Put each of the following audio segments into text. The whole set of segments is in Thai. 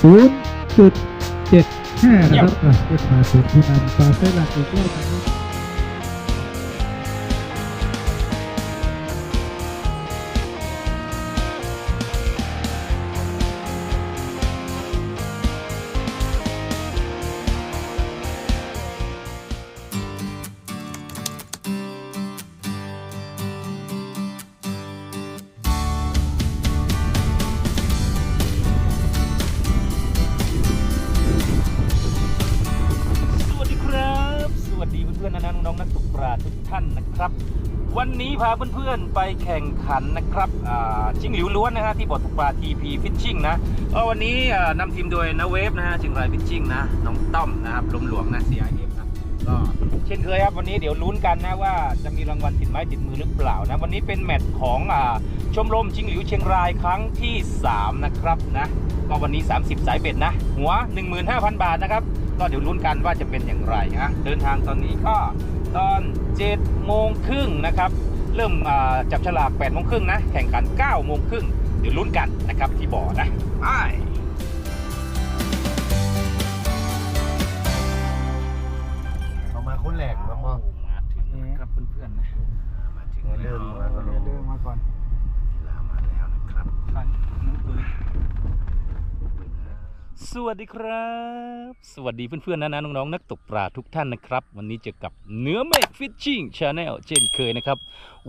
ศูนย์จุดเจ็ดห้านะครับอะขึ้นมาเป็นผู้นำปาเซลักอีกรอบนะครับ นะครับ วันนี้พาเพื่อนๆไปแข่งขันนะครับอ่าจิ้งหลิวล้วนนะฮะที่บ่อตกปลา TP Fishing นะก็วันนี้อ่านำทีมโดยนาเวฟนะฮะเชียงราย Fishing นะน้องต้อมนะครับลมหลวงนะ CIF นะก็เช่นเคยครับวันนี้เดี๋ยวลุ้นกันนะว่าจะมีรางวัลติดไม้ติดมือหรือเปล่านะวันนี้เป็นแมตช์ของอ่าชมรมจิ้งหลิวเชียงรายครั้งที่ 3 นะครับนะก็วันนี้ 30 สายเบ็ดนะ หัว 15,000 บาทนะครับ ก็เดี๋ยวลุ้นกันว่าจะเป็นอย่างไรฮะเดินทางตอนนี้ก็ ตอน7โมงครึ่งนะครับเริ่มอ่าจับฉลาก8โมงครึ่งนะแข่งขัน9โมงครึ่งเดี๋ยวลุ้นกันนะครับที่บ่อนะไปเอามาคนแหลกมามองมาถึงนะครับเพื่อนๆนะมาถึงเดินมาก่อนเดินมาก่อนกีฬามาแล้วนะครับขันน้องปืน สวัสดีครับ สวัสดีเพื่อนๆนะนะน้องๆนักตกปลาทุกท่านนะครับ วันนี้เจอกับเนื้อเมฆฟิชชิ่งชาแนลเช่นเคยนะครับ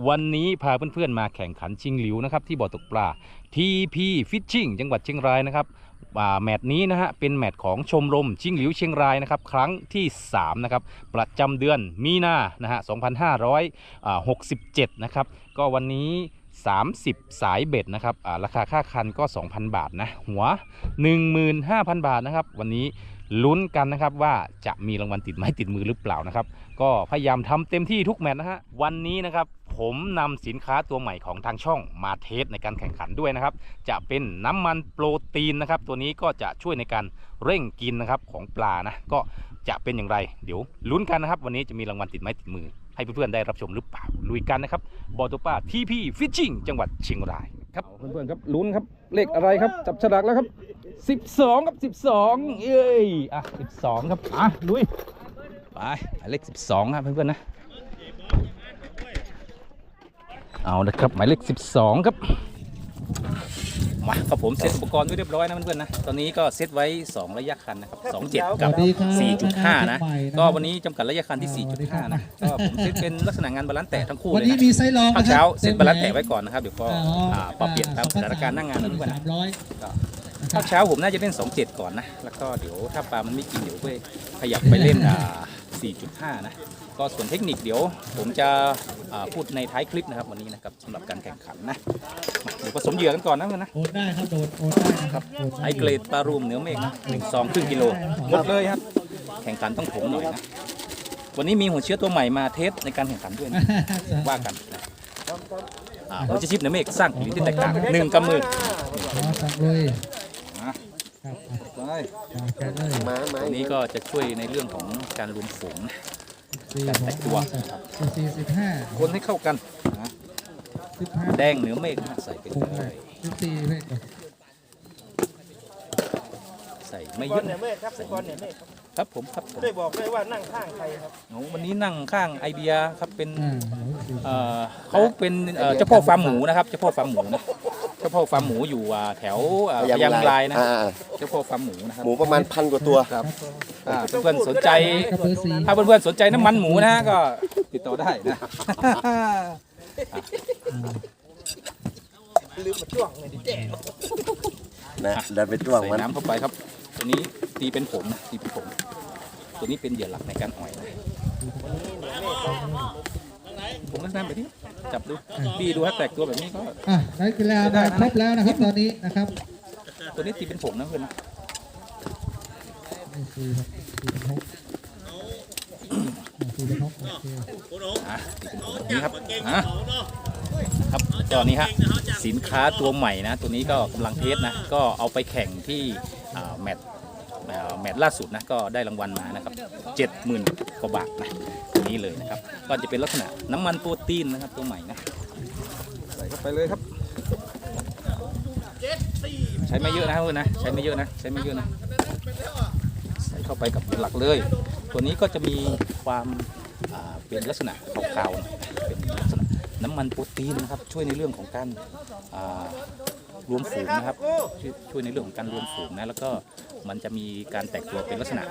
วันนี้พาเพื่อนๆมาแข่งขันชิงหลิวนะครับที่บ่อตกปลา TP Fishing จังหวัดเชียงรายนะครับอ่าแมตช์นี้นะฮะเป็นแมตช์ของชมรมชิงหลิวเชียงรายนะครับครั้งที่3นะครับประจำเดือนมีนานะฮะ2567นะครับก็วันนี้ 30 สายเบ็ดนะครับอ่าราคาค่าคันก็ 2,000 บาทนะ หัว 15,000 บาทนะครับ วันนี้ลุ้นกันนะครับว่าจะมีรางวัลติดไม้ติดมือหรือเปล่านะครับ ก็พยายามทำเต็มที่ทุกแมตช์นะฮะวันนี้นะครับผมนำสินค้าตัวใหม่ของทางช่องมาเทสในการแข่งขันด้วยนะครับ จะเป็นน้ำมันโปรตีนนะครับ ตัวนี้ก็จะช่วยในการเร่งกินนะครับของปลานะก็จะเป็นอย่างไร เดี๋ยวลุ้นกันนะครับ วันนี้จะมีรางวัลติดไม้ติดมือให้เพื่อนๆได้รับชมหรือเปล่าลุยกันนะครับบอตัวป้าทีพีฟิชชิ่งจังหวัดเชียงรายครับเพื่อนๆครับลุ้นครับเลขอะไรครับจับฉลากแล้วครับ 12ครับ12 เอ้ยอะ12 ครับอะลุยไปหมายเลข 12 ครับเพื่อนๆนะเอาละครับหมายเลข 12 ครับ มาครับผมเซตอุปกรณ์ไว้เรียบร้อยนะเพื่อนๆนะ ตอนนี้ก็เซตไว้ 2 ระยะคันนะครับ27 กับ 4.5 นะ ก็วันนี้จำกัดระยะคันที่ 4.5 นะ ก็ผมเซตเป็นลักษณะงานบาลานซ์แตะทั้งคู่วันเลยนี้นะมีไซส์รองภาคนะคเช้ารับเซตบาลานซ์แตะไว้ก่อนนะครับ เดี๋ยวก็อ๋ออ่าปรับเปลี่ยนตามสถานการณ์หน้างานนะเพื่อนๆนะสามร้อยภาคเช้าผมน่าจะเล่น 27 ก่อนนะ แล้วก็เดี๋ยวถ้าปลามันไม่กินเดี๋ยวไปขยับไปเล่นอ่า4.5 นะ ก็ส่วนเทคนิคเดี๋ยวผมจะอ่าพูดในท้ายคลิปนะครับวันนี้นะครับสำหรับการแข่งขันนะมาเดี๋ยวผสมเหยื่อกันก่อนนะเพื่อนนะโอนได้ครับโดดโอนได้นะครับโดดไอเกรดปลารูมเนื้อเมฆนะหนึ่งซองครึ่งกิโลหมดเลยครับ แข่งขันต้องถมหน่อยนะวันนี้มีหัวเชื้อตัวใหม่มาเทสในการแข่งขันด้วยนะว่ากันนะอ่าหัวเชื้อชิปเนื้อเมฆสร้างผลที่แตกต่างหนึ่งกำมือขอสั่งเลยมาครับอะไปสั่งแกเลยมามาตัวนี้ก็จะช่วยในเรื่องของการรวมฝูงนะ สี่การหแตกกตัวสี่สี่สิบห้าคนให้เข้ากันนะสิบห้าแดงเหนือเมฆนะใส่ไปคงเลเลยยสิบสี่เลขก่อนใส่ไม่ก่เยอนอะเนี่ยนะเมฆครับก่อนเนี่ยเมฆครับครับผมครับผมได้บอกเลยว่านั่งข้างใครครับโอ้วันนี้นั่งข้างไอเดียครับเป็นอ่าสี่เอ่อเขาเป็นเอ่อเจ้าพ่อฟาร์มหมูนะครับเจ้าพ่อฟาร์มหมูนะ เจ้าพ่อฟาร์มหมูอยู่อ่าแถวอ่าพยางลายนะอ่าเจ้าพ่อฟาร์มหมูนะครับหมูประมาณพันกว่าตัว ครับอ่าเพื่อนๆสนใจกระเบอร์สี่ถ้าเพื่อนๆสนใจน้ำมันหมูนะฮะก็ติดต่อได้นะลืมมาจ้วงเลยดิแจ้นะเดินไปจ้วงใส่มัน น้ำเข้าไปครับ ตัวนี้ตีเป็นผงนะตีเป็นผงตัวนี้เป็นเหยื่อหลักในการอ่อยนะ ผมก็นั่นไปที่จับดูพี่ดูฮะแตกตัวแบบนี้ก็ อะนักกีฬามาครบแล้วนะครับ ตอนนี้นะครับตัวนี้ตีเป็นผงนะเพื่อนนะนี่สี่ครับสี่เป็นหกอ่าสี่เป็นหกโอเคอะตีเป็นผงแบบนี้ครับอะครับตอนนี้ฮะสินค้าตัวใหม่นะ ตัวนี้ก็กำลังเทสนะ ก็เอาไปแข่งที่อ่าแมตช์ แมตช์ล่าสุดนะก็ได้รางวัลมานะครับเจ็ดหมื่นกว่าบาทนะตัวนี้เลยนะครับ ก็จะเป็นลักษณะน้ำมันโปรตีนนะครับตัวใหม่นะใส่เข้าไปเลยครับใช้ไม่เยอะนะเพื่อนนะใช้ไม่เยอะนะใช้ไม่เยอะนะใส่เข้าไปกับหลักเลย ตัวนี้ก็จะมีความเป็นลักษณะขาวๆนะเป็นลักษณะน้ำมันโปรตีนนะครับช่วยในเรื่องของการรวมฝูงนะครับ ช่วยในเรื่องของการรวมฝูงนะแล้วก็ มันจะมีการแตกตัวเป็นลักษณะ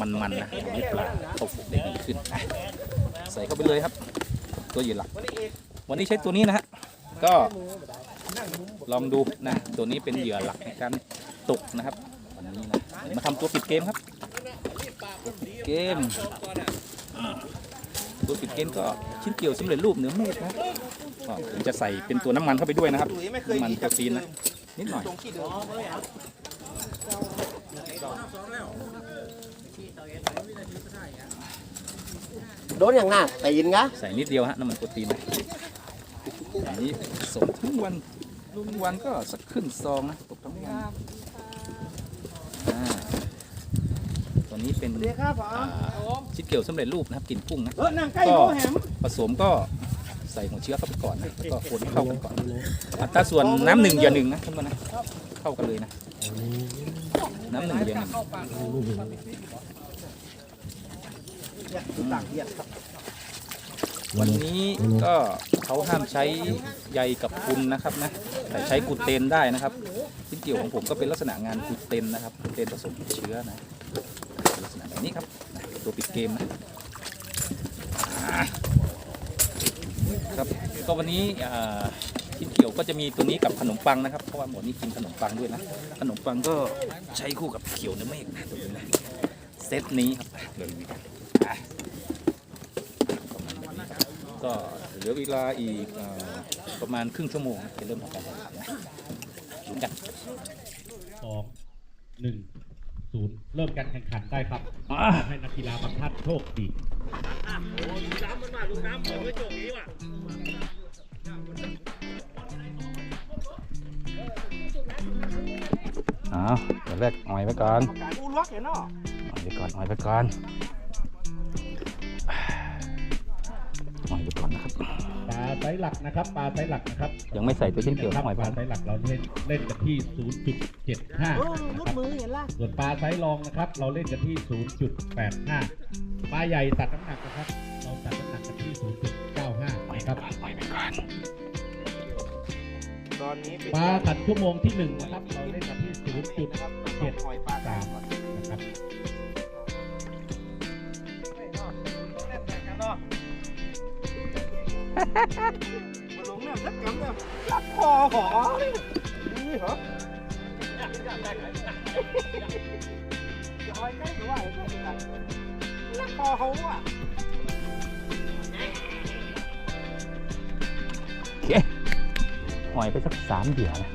มันๆนะทำให้ปลาเข้าฝูงได้ดีขึ้น ใส่เข้าไปเลยครับ ตัวเหยื่อหลัก วันนี้ใช้ตัวนี้นะฮะก็ลองดูนะตัวนี้เป็นเหยื่อหลักในการตกนะครับวันนี้นะมาทำตัวปิดเกมครับเกมตัวปิดเกมก็ชิ้นเกี่ยวสำเร็จรูปเนื้อเมฆนะผมจะใส่เป็นตัวน้ำมันเข้าไปด้วยนะครับน้ำมันดีโปรตีนนะนิดหน่อย โดนอย่างหน้าตีนกะใส่นิดเดียวฮะน้ำมันโปรตีนนะอันนี้ส่งทั้งวันทั้งวันก็สักครึ่งซองนะตกทั้งวันอ่าตัวนี้เป็นเดี๋ยวครับผมอ่าชิ้นเกี่ยวสำเร็จรูปนะครับกลิ่นกุ้งนะเออนั่งใกล้ก็โต๊ะแฮมผสมก็ใส่หัวเชื้อเข้าไปก่อนนะแล้วก็คนให้เข้ากันก่อนอัตราส่วนน้ำหนึ่งอย่าหนึ่งนะท่านผู้ชมนะเข้ากันเลยนะ น้ำหนึ่งอย่าหนึ่งต่างเดียดครับวันนี้ก็เขาห้ามใช้ใยกับพุนนะครับนะแต่ใช้กูเตนได้นะครับชิ้นเกี่ยวของผมก็เป็นลักษณะงานกูเตนนะครับกูเตนผสมเชื้อนะลักษณะแบบนี้ครับตัวปิดเกมนะครับก็วันนี้ ชิ้นเกี่ยวก็จะมีตัวนี้กับขนมปังนะครับเพราะว่าหมดนี้กินขนมปังด้วยนะขนมปังก็ใช้คู่กับเขียวเนื้อเมฆนะตัวนี้นะเซตนี้ครับเลยมีกันอะก็เหลือเวลาอีกเอ่อประมาณครึ่งชั่วโมงจะเริ่มทำการแข่งขันนะลุ้นกันสองหนึ่งศูนย์เริ่มการแข่งขันได้ครับให้นักกีฬาบางท่านโชคดีอ้าว เดี๋ยวแรกอ่อยไว้ก่อนการอูล็อกเห็นเนาะอ่อยไปก่อนอ่อยไปก่อนอ่อยไปก่อนนะครับปลาไซส์หลักนะครับปลาไซส์หลักนะครับยังไม่ใส่ตัวชิ้นเกี่ยวครัทั้งอ่อยปไปลาไซส์หลักเราเล่นเล่นกันที่ 0.75เออนะลูคกรับมือเห็นล่ะส่วนปลาไซส์รองนะครับ เราเล่นกันที่ 0.85ปลาใหญ่ตัดน้ำหนักนะครับ เราตัดน้ำหนักกันที่ 0.95นะครับอ่อยไปก่อน ตอนนี้เป็นปลาตัดชั่วโมงที่หนึ่งนะครับ เราเล่นกันที่นะครับต้องหอยปลาตามก่อน0.3นะครับมาลงน้ำสักกำเนี่ยรักคอหอนี่เหรอจะหอยใกล้หรือว่ารักคอเขาอะโอเคอ่อยไปสักสามเดือนนะ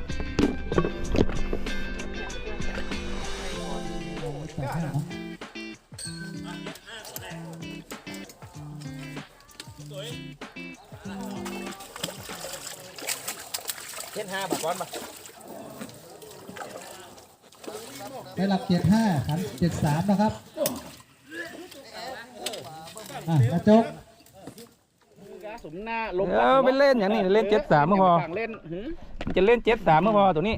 เช่นห้าบาทก้อนมาไปหลักเจ็ดห้าขันเจ็ดสามนะครับ อะกระจก สมหน้าลงเออไปเล่นอย่างนี้เล่นเจ็ดสามก็พอ เล่นหืจะเล่นเจ็ดสามก็พอตัวนี้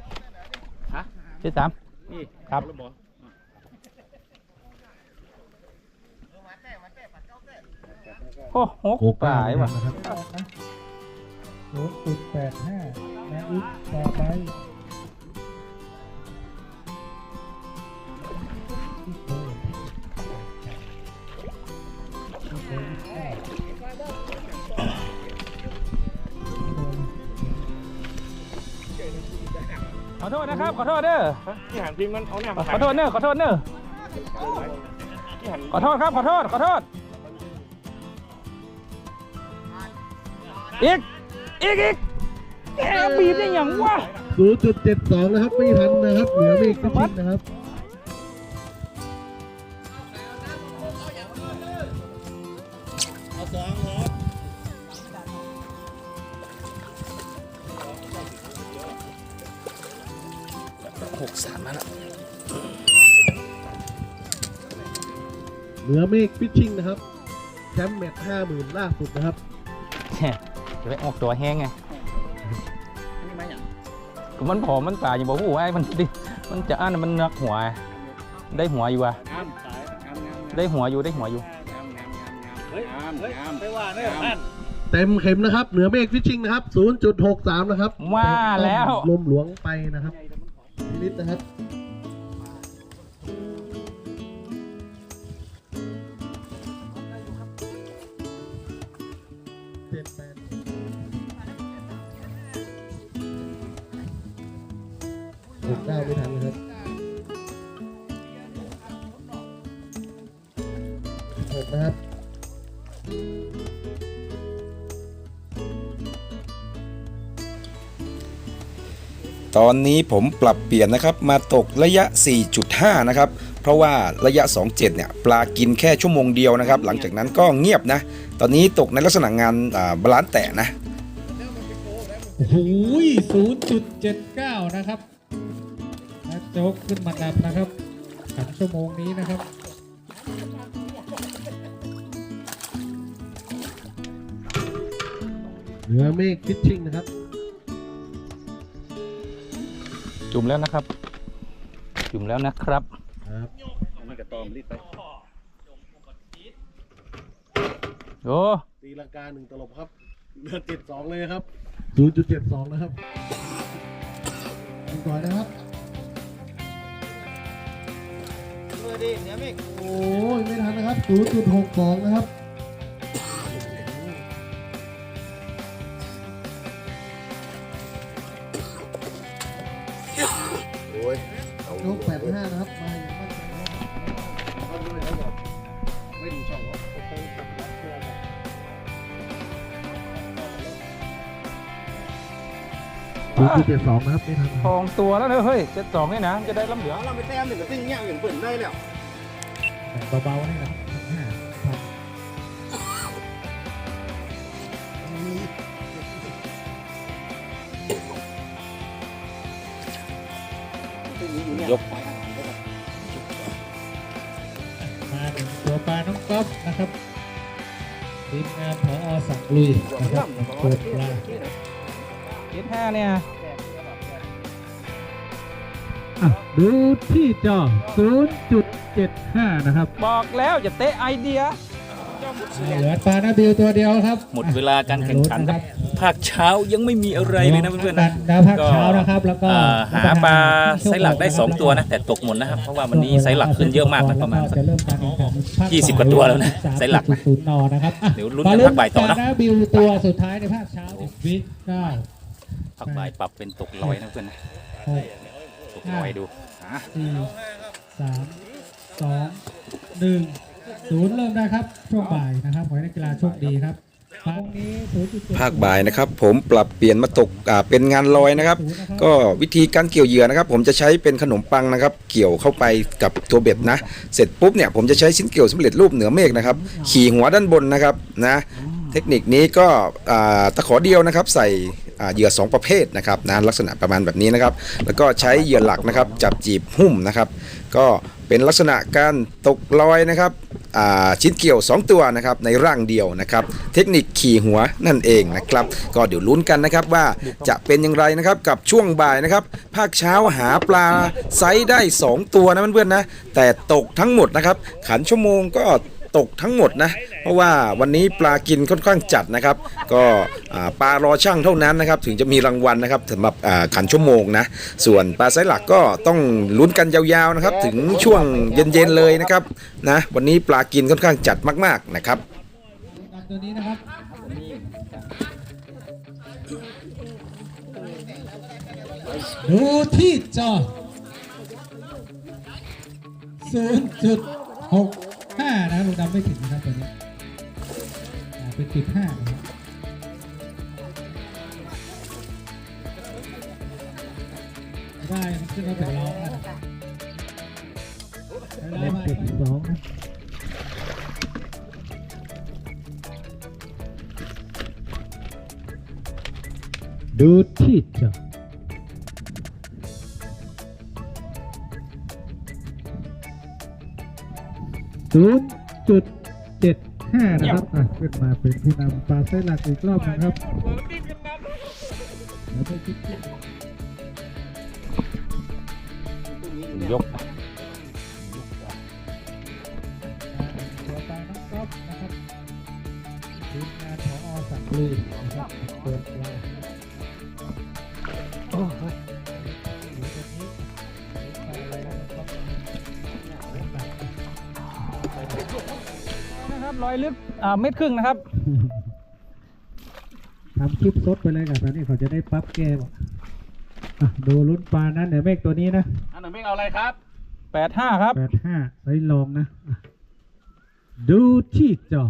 ฮะเจ็ดสาม นี่ครับโอ้หกปลายว่ะศูนย์จุดแปดห้าแม่อึ๊บต่อไป โทษนะครับ ขอโทษเด้อที่หันพิมพ์มันเอาหน้ามาขอโทษเด้อขอโทษเด้อที่หันขอโทษครับ ขอโทษ ขอโทษ อีก อีก อีกแกบีบได้อย่างวะศูนย์จุดเจ็ดสองนะครับ ไม่ทันนะครับ เหลือเมฆพิชิตนะครับ อเมฆพิชิงนะครับแชมป์แมตช์ห้าหมื่นล่าสุดนะครับจะไปออกตัวแห้งไงนี่มาอย่างโกมันผอมมันป่าอยู่บ่หูไอ้มันดิมันจะอ่านมันนักหัว ได้หัวอยู่วะงามสายงามงามได้หัวอยู่ได้หัวอยู่งามงามงามงามเฮ้ยงามงามไปว่าเนี่ยนั่นเต็มเข็มนะครับ เหนือเมฆฟิชชิงนะครับ 0.63 นะครับ ว่าแล้วลมหลวงไปนะครับพินิดนะครับ เจ็ดแปดหกเก้าไม่ทันนะครับหกนะครับตอนนี้ผมปรับเปลี่ยนนะครับมาตกระยะ 4.5 นะครับ เพราะว่าระยะ 27 เนี่ยปลากินแค่ชั่วโมงเดียวนะครับ หลังจากนั้นก็เงียบนะ ตอนนี้ตกในลักษณะงานอ่าบาลานซ์แตะนะโอ้โหศูนย์จุดเจ็ดเก้านะครับแล้วโจ๊กขึ้นมานำนะครับขันชั่วโมงนี้นะครับเหนือเมฆฟิชชิงนะครับ จุ่มแล้วนะครับ จุ่มแล้วนะครับ ครับมันกระตอมรีดไป โอ้ตีลังกาหนึ่งตลบครับเลือดติดสองเลยครับ0.72นะครับดูก่อนนะครับมือดีเนี่ยมิกโอ้ยไม่ทันนะครับ0.62นะครับ เจ็ดสองนะครับไม่ทันนะทองตัวแล้วเนอะเฮ้ยเจ็ดสองนี่นะจะได้ล้ำเหลืองเราไปแต้มหนึ่งกับติ้งย่างอย่างเปิดได้แล้วแต่เบาๆนี่นะครับห้าพันยกมาหนึ่งตัวปลาน้องก๊อฟนะครับทีมงานพอสั่งลุยนะครับตัวปลาเจ็ดห้าเนี่ย อะดูที่จอ 0.75 นะครับบอกแล้วจะเตะไอเดีย เหลือปลาหน้าบิวตัวเดียวครับหมดเวลาการแข่งขันครับภาคเช้ายังไม่มีอะไรเลยนะเพื่อนๆนะดาวภาคเช้านะครับ แล้วก็อ่าหาปลาไซส์หลักได้ 2 ตัวนะ แต่ตกหมดนะครับ เพราะว่าวันนี้ไซส์หลักขึ้นเยอะมากนะประมาณสัก จะเริ่มการแข่งขันภค20กว่าตัวแล้วนะไซส์หลักนะศูนย์นอนะครับอะเดี๋ยวลุ้นกันภาคบ่ายต่อนะปลหน้าบิวตัวสุดท้ายในภาคเช้าเนี่ยวิทเก้าพักบ่ายปรับเป็นตกลอยนะเพื่อนนะ หก ตกลอยดูอะสี่สามสองหนึ่งศูนย์เริ่มได้ครับช่วงบ่ายนะครับขอให้นักกีฬาโชคดีครับครั้งนี้ศูนย์จุดเจ็ด ภาคบ่ายนะครับ ผมปรับเปลี่ยนมาตกอ่าเป็นงานลอยนะครับ ก็วิธีการเกี่ยวเหยื่อนะครับ ผมจะใช้เป็นขนมปังนะครับ เกี่ยวเข้าไปกับตัวเบ็ดนะ เสร็จปุ๊บเนี่ยผมจะใช้ชิ้นเกี่ยวสำเร็จรูปเหนือเมฆนะครับ ขี่หัวด้านบนนะครับนะ เทคนิคนี้ก็ตะขอเดียวนะครับ ใส่เหยื่อสองประเภทนะครับนะลักษณะประมาณแบบนี้นะครับ แล้วก็ใช้เหยื่อหลักนะครับ จับจีบหุ้มนะครับ ก็เป็นลักษณะการตกลอยนะครับชิ้นเกี่ยว 2 ตัวนะครับในร่างเดียวนะครับ เทคนิคขี่หัวนั่นเองนะครับ ก็เดี๋ยวลุ้นกันนะครับว่าจะเป็นอย่างไรนะครับกับช่วงบ่ายนะครับภาคเช้าหาปลาไซส์ได้ 2 ตัวนะเพื่อนๆนะแต่ตกทั้งหมดนะครับขันชั่วโมงก็ ตกทั้งหมดนะ เพราะว่าวันนี้ปลากินค่อนข้างจัดนะครับ ก็ปลารอช่างเท่านั้นนะครับ ถึงจะมีรางวัลนะครับสำหรับขันชั่วโมงนะ ส่วนปลาไซหลักก็ต้องลุ้นกันยาวๆนะครับ ถึงช่วงเย็นๆเลยนะครับนะวันนี้ปลากินค่อนข้างจัดมากๆนะครับตัวนี้นะครับดูที่จอ 0.65นะครับลงดำไม่ถึงนะครับตัวนี้อ่าเป็นจุดห้านะครับได้มันขึ้นมาเป็นร้องนะครับเล่นจุดสองนะดูที่จอ ศูนย์จุดเจ็ดห้านะครับอะขึ้นมาเป็นผู้นำปลาไส้หลักอีกรอบหนึงครับแล้วไปคิดที่ยกตัวป ครับรอยลึกอ่าเม็ดครึ่งนะครับทำคลิปสดไปเลยกับตอนนี้เขาจะได้ปั๊บแก้บอกอะดูลุ้นปลานั้นเดี๋ยวเมฆตัวนี้นะอันหนึ่งเมฆเอาอะไรครับแปดห้าครับแปดห้าไว้ลองนะอะดูที่จอ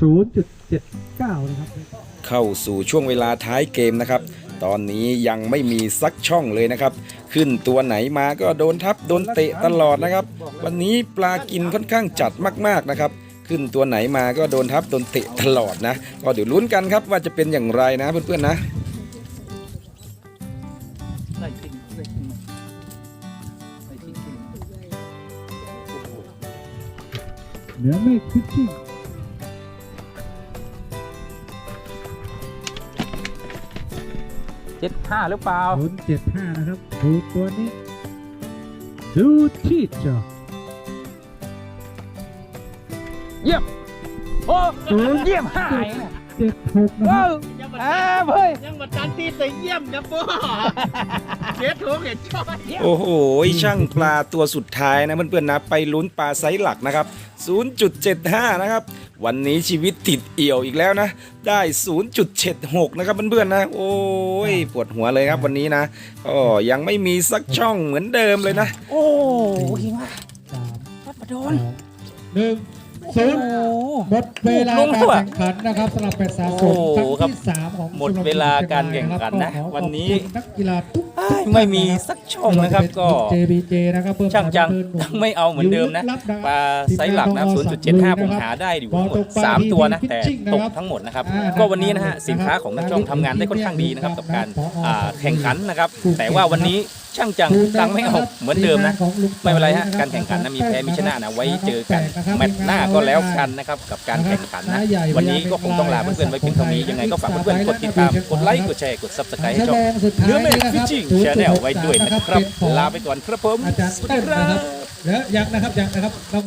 ศูนย์จุดเจ็ดเก้านะครับ เข้าสู่ช่วงเวลาท้ายเกมนะครับ ตอนนี้ยังไม่มีสักช่องเลยนะครับ ขึ้นตัวไหนมาก็โดนทับโดนเตะตลอดนะครับ วันนี้ปลากินค่อนข้างจัดมากๆนะครับ ขึ้นตัวไหนมาก็โดนทับโดนเตะตลอดนะ ก็เดี๋ยวลุ้นกันครับว่าจะเป็นอย่างไรนะเพื่อนๆนะเหนือเมฆฟิชชิ่ง จ็ดห้าหรือเปล่าศูนย์เจ็ดห้านะครับดูตัวนี้ดูที่จอเยี่ยมโอ้เยี่ยมหายเจ็ดหกนะคว้ารับวอ้าวเฮ้ย ยังมาตันที่แต่เยี่ยมนะพ่อเจ็ดถุงเห็นชอยโอ้โห ช่างปลาตัวสุดท้ายนะเพื่อนๆนะไปลุ้นปลาไซส์หลักนะครับ 0.75 นะครับ วันนี้ชีวิตติดเอี่ยวอีกแล้วนะ ได้ 0.76 นะครับเพื่อนๆนะ โอ้ย ปวดหัวเลยครับวันนี้นะก็ยังไม่มีสักช่องเหมือนเดิมเลยนะ โอ้ยมากสามวัดประโดสอนงหนึ่ง ศูนย์หมดเวลาลงการตัวแข่งขันนะครับสำหรับเป็ดสะสมโอ้ครั้งครับที่สามของหมดเวลาการแข่งขันนะก็ขอขอบวันนี้คุณนักกีฬาทุกอ้ายไม่มีสักช่องนะครับ ก็ JBJ นะครับเพิ่มช่างจังเพิ่มหนุ่มไม่เอาเหมือนเดิมนะอยู่ลึกลับนะครับปลาไซส์หลักนะ0.75ผมหาได้อยู่ทั้งหมด3ตัวนะแต่ตกทั้งหมดนะครับ ก็วันนี้นะฮะสินค้าของนักช่องทำงานได้ค่อนข้างดีนะครับกับการอ่าแข่งขันนะครับ แต่ว่าวันนี้ช่างจังตังไม่เอาเหมือนเดิมนะ ไม่เป็นไรฮะการแข่งขันนะมีแพ้มีชนะนะไว้เจอกันแมตช์หน้าก็แล้วกันนะครับกับการแข่งขันนะวันนี้ก็คงต้องลาเพื่อนๆไว้เพียงเท่านี้ยังไงก็ฝากเพื่อนๆกดติดตามกดไลค์กดแชร์กด subscribe ให้ช่องเนื้อเมฆฟิชชิ่งชแนลไว้ด้วยนะครับลาไปก่อนครับผมอาจารย์เต้นนะครับแล้วยังนะครับยังนะครับ